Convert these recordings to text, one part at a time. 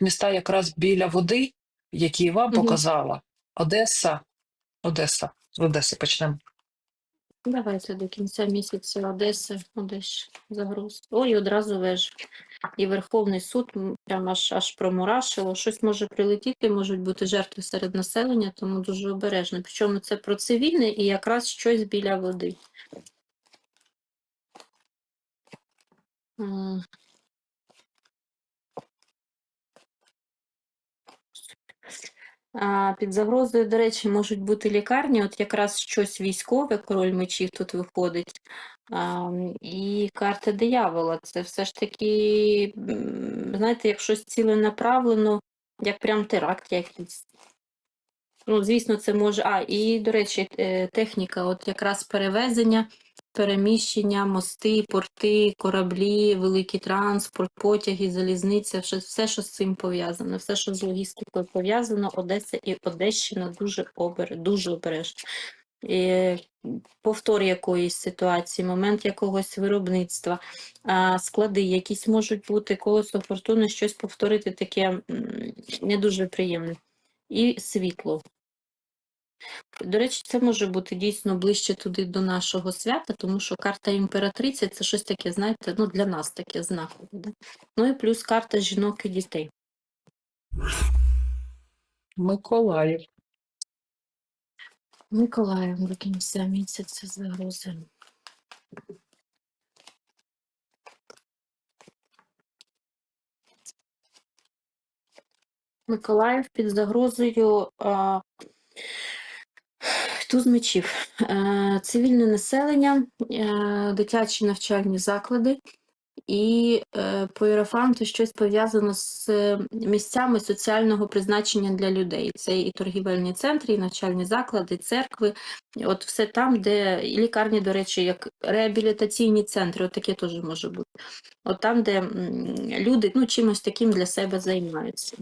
міста якраз біля води, які вам Мгм. показала. Одеса. Одеса. З Одеси почнемо. Давайте до кінця місяця Одеси, Одеш, загруз. Ой, одразу веж. І Верховний суд прям аж аж промурашило. Щось може прилетіти, можуть бути жертви серед населення, тому дуже обережно. Причому це про цивільне і якраз щось біля води. Під загрозою, до речі, можуть бути лікарні, от якраз щось військове, король мечів тут виходить. І карта диявола. Це все ж таки, знаєте, як щось ціленаправлено, як прям теракт якийсь. Ну, звісно, це може. А, і, до речі, е, техніка, от якраз перевезення, переміщення, мости, порти, кораблі, великий транспорт, потяги, залізниця, все, що з цим пов'язано, все, що з логістикою пов'язано, Одеса і Одещина дуже обер... дуже обережно. Повтор якоїсь ситуації, момент якогось виробництва, склади якісь можуть бути, колесо фортуни, щось повторити таке не дуже приємне. І світло. До речі, це може бути дійсно ближче туди до нашого свята, тому що карта імператриці це щось таке, знаєте, ну для нас таке знакове. Да? Ну і плюс карта жінок і дітей. Миколаїв. Миколаїв до кінця місяця загрози. Миколаїв під загрозою а, туз мечів. Е, цивільне населення, е, дитячі навчальні заклади і е, по Єрофанту щось пов'язано з місцями соціального призначення для людей. Це і торгівельні центри, і навчальні заклади, і церкви. От все там, де і лікарні, до речі, як реабілітаційні центри, от таке теж може бути. От там, де люди ну, чимось таким для себе займаються.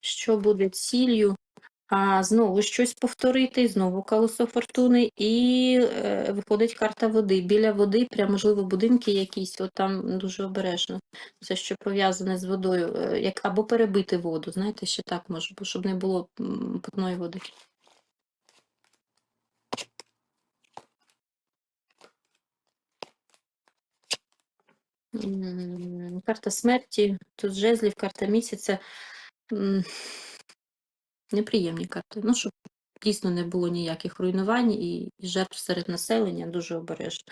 Що буде ціллю? А знову щось повторити, знову колесо фортуни, і е, виходить карта води. Біля води, прям можливо, будинки якісь, от там дуже обережно. Все, що пов'язане з водою, е, як або перебити воду. Знаєте, ще так може, бути, щоб не було питної води. Карта смерті, тут жезлів, карта місяця. Неприємні карти. Ну, щоб дійсно не було ніяких руйнувань і жертв серед населення, дуже обережно.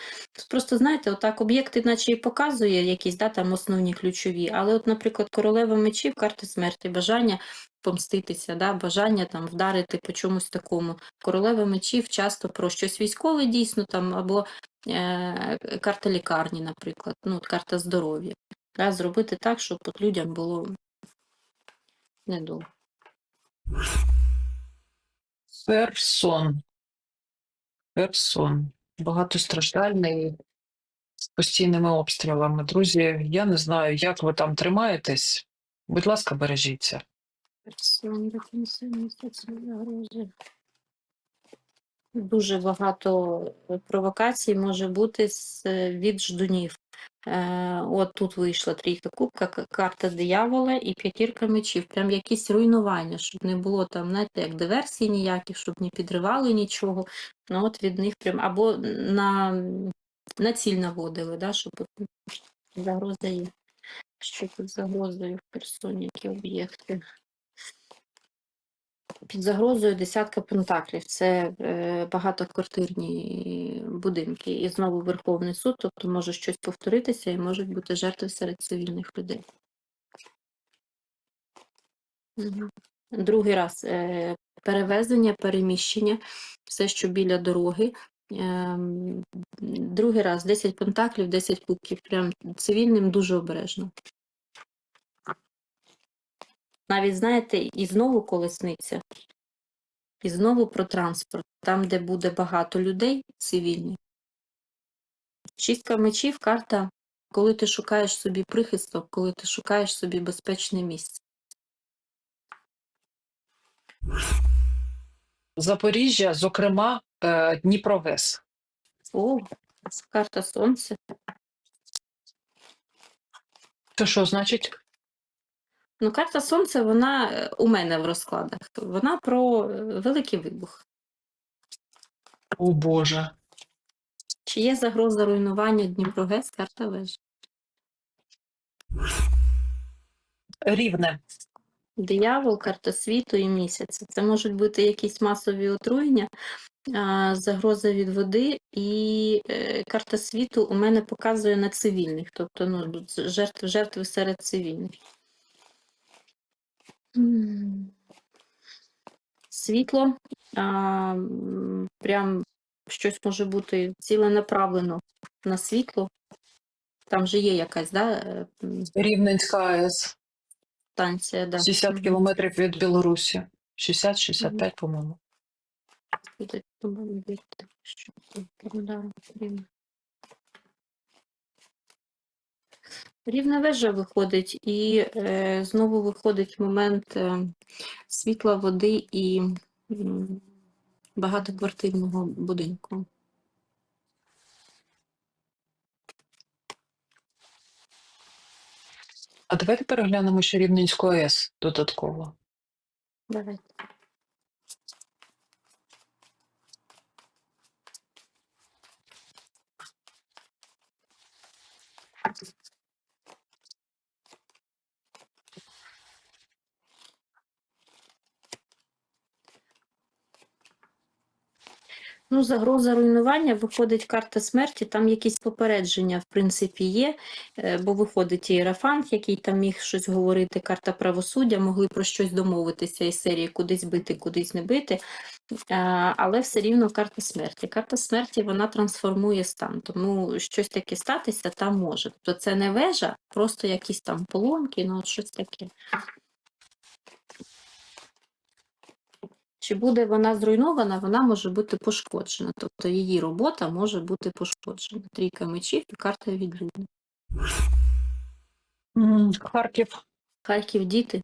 Просто, знаєте, отак об'єкти, наче і показує якісь да, там основні ключові, але, от, наприклад, королева мечів, карти смерті, бажання помститися, да, бажання там вдарити по чомусь такому. Королева мечів часто про щось військове дійсно там, або е, карта лікарні, наприклад, ну, от карта здоров'я. Да, зробити так, щоб от людям було недобре. Херсон. Херсон. Багатостраждальний з постійними обстрілами. Друзі, я не знаю, як ви там тримаєтесь. Будь ласка, бережіться. Персон до кінця місяця загрози. Дуже багато провокацій може бути з е, від ждунів. Е, от тут вийшла трійка кубка, карта диявола і п'ятірка мечів. Прям якісь руйнування, щоб не було там, знаєте, як диверсій ніяких, щоб не підривали нічого. Ну от від них прям або на, на ціль наводили, да, щоб загроза є. Що з загрозою в персоні, які об'єкти? Під загрозою десятка пентаклів. Це е, багатоквартирні будинки. І знову Верховний суд, тобто може щось повторитися і можуть бути жертви серед цивільних людей. Другий раз е, перевезення, переміщення, все, що біля дороги. Ем, Другий раз 10 пентаклів, 10 кубків. Прям цивільним дуже обережно. Навіть, знаєте, і знову колесниця, і знову про транспорт, там, де буде багато людей цивільні. Шістка мечів карта, коли ти шукаєш собі прихисток, коли ти шукаєш собі безпечне місце. Запоріжжя, зокрема, е, Дніпровес. О, карта сонця. Це що значить? Ну, карта Сонця, вона е, у мене в розкладах. Вона про е, великий вибух. О Боже. Чи є загроза руйнування Дніпрогес, карта вежі? Рівне. Диявол, карта світу і місяця. Це можуть бути якісь масові отруєння, загроза від води, і е, карта світу у мене показує на цивільних, тобто ну, жертв, жертви серед цивільних. Світло, а, прям щось може бути ціленаправлено на світло. Там же є якась да, е, Рівненська АЕС. станція. Да. 60 кілометрів від Білорусі. 60-65, по-моєму. Буде по-моєму, вірте, що це календаром рівне. Рівна вежа виходить, і е, знову виходить момент е, світла, води і м, багатоквартирного будинку. А давайте переглянемо ще Рівненську АЕС додатково. Давайте. Ну, загроза руйнування, виходить карта смерті, там якісь попередження, в принципі, є, е, бо виходить іерафант, який там міг щось говорити, карта правосуддя, могли про щось домовитися із серії кудись бити, кудись не бити, але все рівно карта смерті. Карта смерті, вона трансформує стан, тому щось таке статися там може. Тобто це не вежа, просто якісь там поломки, ну щось таке. Чи буде вона зруйнована, вона може бути пошкоджена. Тобто її робота може бути пошкоджена. Трійка мечів і карта відлюдна. Харків. Харків діти.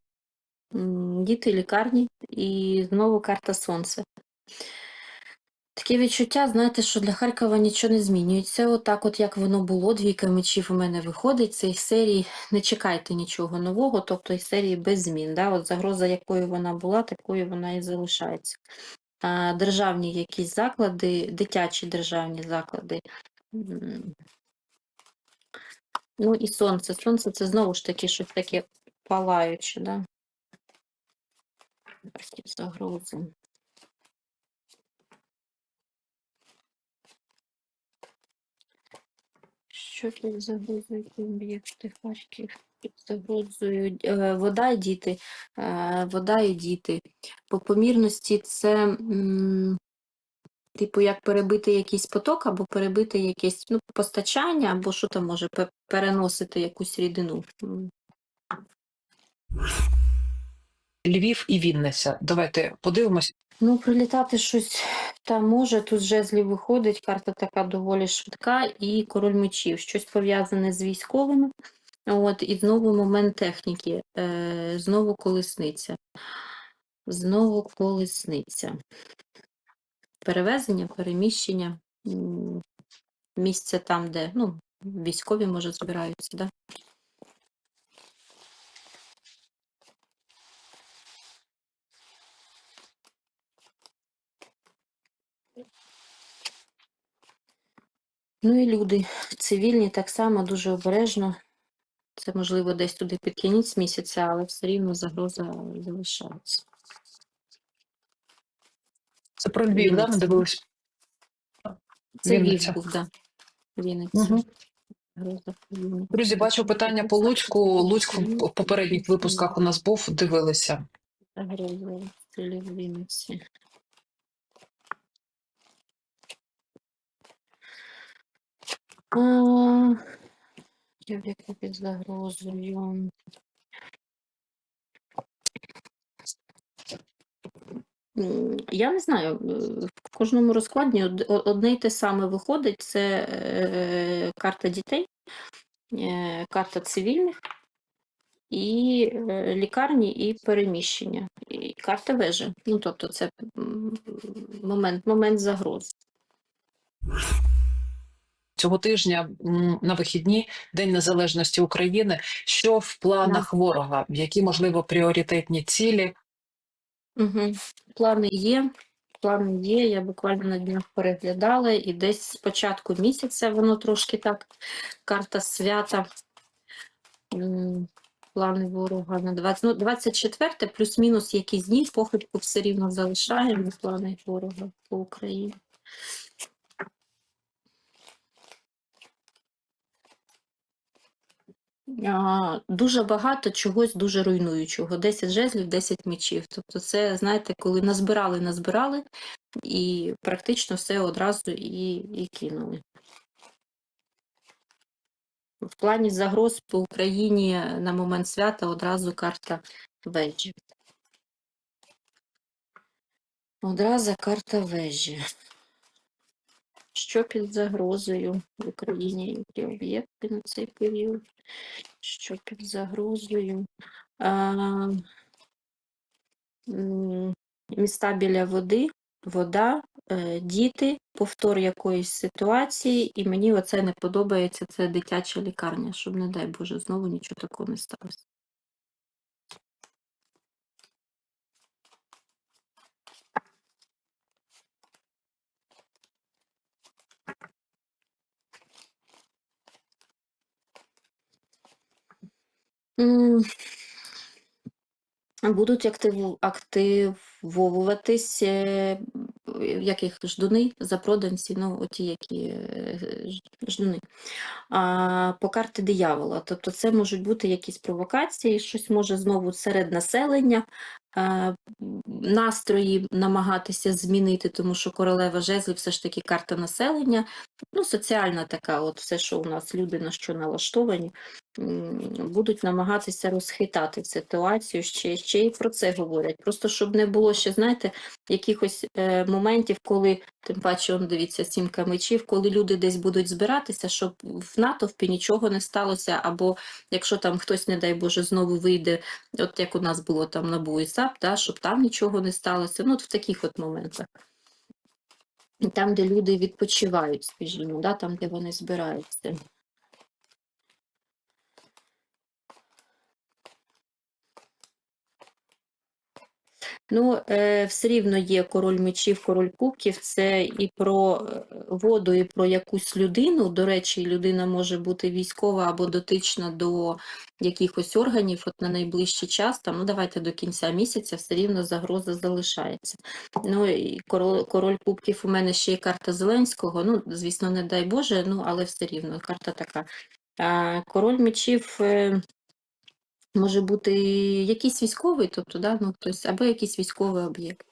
Діти лікарні і знову карта сонця. Таке відчуття, знаєте, що для Харкова нічого не змінюється. Отак, от як воно було, двійка мечів у мене виходить. Це серії не чекайте нічого нового, тобто із серії без змін. Да? От загроза, якою вона була, такою вона і залишається. А, державні якісь заклади, дитячі державні заклади. Ну і сонце. Сонце це знову ж таки щось таке палаюче, да? Загрози. Що тут загрозують об'єкти Харків? Загрозують е, вода і діти. Е, вода і діти. По помірності це, типу, як перебити якийсь поток, або перебити якесь ну, постачання, або що там може переносити якусь рідину. Львів і Вінниця. Давайте подивимося. Ну, прилітати щось там може. Тут з жезлів виходить, карта така доволі швидка, і король мечів. Щось пов'язане з військовими. От, і знову момент техніки. Е, знову колесниця. Знову колесниця. Перевезення, переміщення. Місце там, де ну, військові, може, збираються. Да? Ну і люди цивільні так само дуже обережно. Це можливо десь туди під кінець місяця, але все рівно загроза залишається. Це про Львів, да? Ми Це Львів був, да. Вінниця. Друзі, бачу питання по Луцьку. Луцьк в в попередніх випусках у нас був, дивилися. Загроза стрілів Вінниці. Яку під загрозою. Я не знаю, е, в кожному розкладі одне й те саме виходить. Це е, карта дітей, е, карта цивільних, і е, лікарні, і переміщення, і карта вежі. Ну, тобто, це момент, момент загроз. Цього тижня на вихідні, День Незалежності України. Що в планах ворога? Які можливо пріоритетні цілі? Угу. Плани є. Плани є. Я буквально на днях переглядала, і десь з початку місяця воно трошки так, карта свята. Плани ворога на 20, ну, 24 плюс-мінус якісь дні, похибку все рівно залишаємо. Плани ворога по Україні. Дуже багато чогось дуже руйнуючого. 10 жезлів, 10 мечів. Тобто, це, знаєте, коли назбирали, назбирали, і практично все одразу і, і кинули. В плані загроз по Україні на момент свята одразу карта вежі. Одразу карта вежі. Що під загрозою в Україні? Які об'єкти на цей період? Що під загрозою? А, міста біля води, вода, е, діти, повтор якоїсь ситуації, і мені оце не подобається, це дитяча лікарня, щоб, не дай Боже, знову нічого такого не сталося. Будуть активу, активовуватись е, яких ждуни, запроданці, ну, оті, які е, ждуни. А, по карті диявола. Тобто це можуть бути якісь провокації, щось може знову серед населення, а, настрої намагатися змінити, тому що королева жезлів все ж таки карта населення, ну, соціальна така, от все, що у нас люди на що налаштовані, будуть намагатися розхитати ситуацію, ще, ще й про це говорять. Просто щоб не було ще, знаєте, якихось е, моментів, коли, тим паче, он, дивіться, сімка мечів, коли люди десь будуть збиратися, щоб в натовпі нічого не сталося, або якщо там хтось, не дай Боже, знову вийде, от як у нас було там на БУІСАП, да, щоб там нічого не сталося. Ну, от в таких от моментах. Там, де люди відпочивають, скажімо, да, там, де вони збираються. Ну, е, все рівно є король мечів, король кубків. Це і про е, воду, і про якусь людину. До речі, людина може бути військова або дотична до якихось органів. От на найближчий час, там, ну давайте до кінця місяця, все рівно загроза залишається. Ну і король, король кубків у мене ще є карта Зеленського. Ну, звісно, не дай Боже, ну але все рівно карта така. Король мечів. Може бути якийсь військовий, тобто, да, ну, хтось, або якийсь військовий об'єкт.